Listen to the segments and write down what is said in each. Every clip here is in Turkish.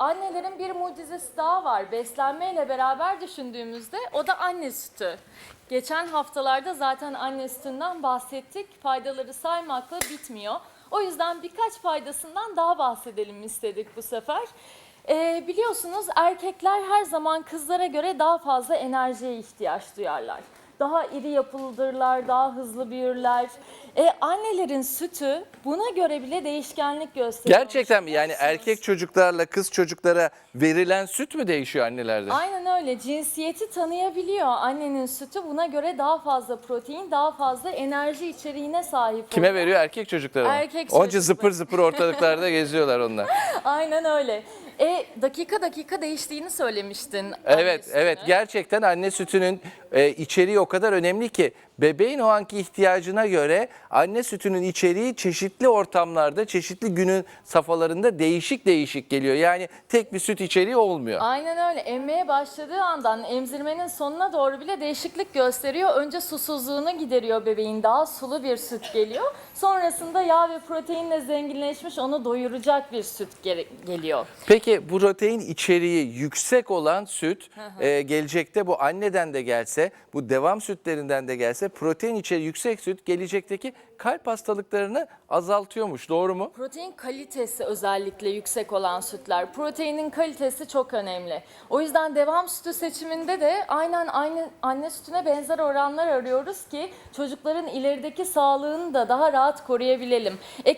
beslenmenin bir mucizesi daha var. Beslenmeyle beraber düşündüğümüzde o da anne sütü. Geçen haftalarda zaten anne sütünden bahsettik. Faydaları saymakla bitmiyor. O yüzden birkaç faydasından daha bahsedelim istedik bu sefer. Ee, biliyorsunuz erkekler her zaman kızlara göre daha fazla enerjiye ihtiyaç duyarlar. Daha iri yapılıdırlar, daha hızlı büyürler. E, annelerin sütü buna göre bile değişkenlik gösteriyor. Gerçekten mi? Yani erkek çocuklarla kız çocuklara verilen süt mü değişiyor annelerde? Aynen öyle. Cinsiyeti tanıyabiliyor. Annenin sütü buna göre daha fazla protein, daha fazla enerji içeriğine sahip Kime oluyor. veriyor? Erkek çocuklara mı? Erkek Onca çocuklara. zıpır zıpır ortalıklarda geziyorlar onlar. Aynen öyle. E dakika dakika değiştiğini söylemiştin. Evet, sütünün. evet. Gerçekten anne sütünün e, içeriği o kadar önemli ki bebeğin o anki ihtiyacına göre anne sütünün içeriği çeşitli ortamlarda, çeşitli günün safhalarında değişik değişik geliyor. Yani tek bir süt içeriği olmuyor. Aynen öyle. Emmeye başladığı andan emzirmenin sonuna doğru bile değişiklik gösteriyor. Önce susuzluğunu gideriyor bebeğin. Daha sulu bir süt geliyor. Sonrasında yağ ve proteinle zenginleşmiş onu doyuracak bir süt geliyor. Peki protein içeriği yüksek olan süt e, gelecekte bu anneden de gelse, bu devam sütlerinden de gelse protein içeriği yüksek süt gelecekteki kalp hastalıklarını azaltıyormuş. Doğru mu? Protein kalitesi özellikle yüksek olan sütler. Proteinin kalitesi çok önemli. O yüzden devam sütü seçiminde de aynen aynı anne sütüne benzer oranlar arıyoruz ki çocukların ilerideki sağlığını da daha rahat koruyabilelim. E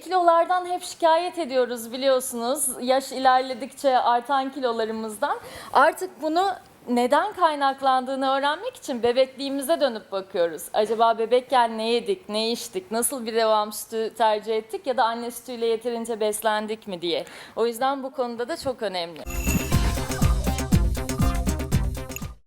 hep şikayet ediyoruz biliyorsunuz. Yaş ilerledikçe artan kilolarımızdan. Artık bunu neden kaynaklandığını öğrenmek için bebekliğimize dönüp bakıyoruz. Acaba bebekken ne yedik, ne içtik, nasıl bir devam sütü tercih ettik ya da anne sütüyle yeterince beslendik mi diye. O yüzden bu konuda da çok önemli.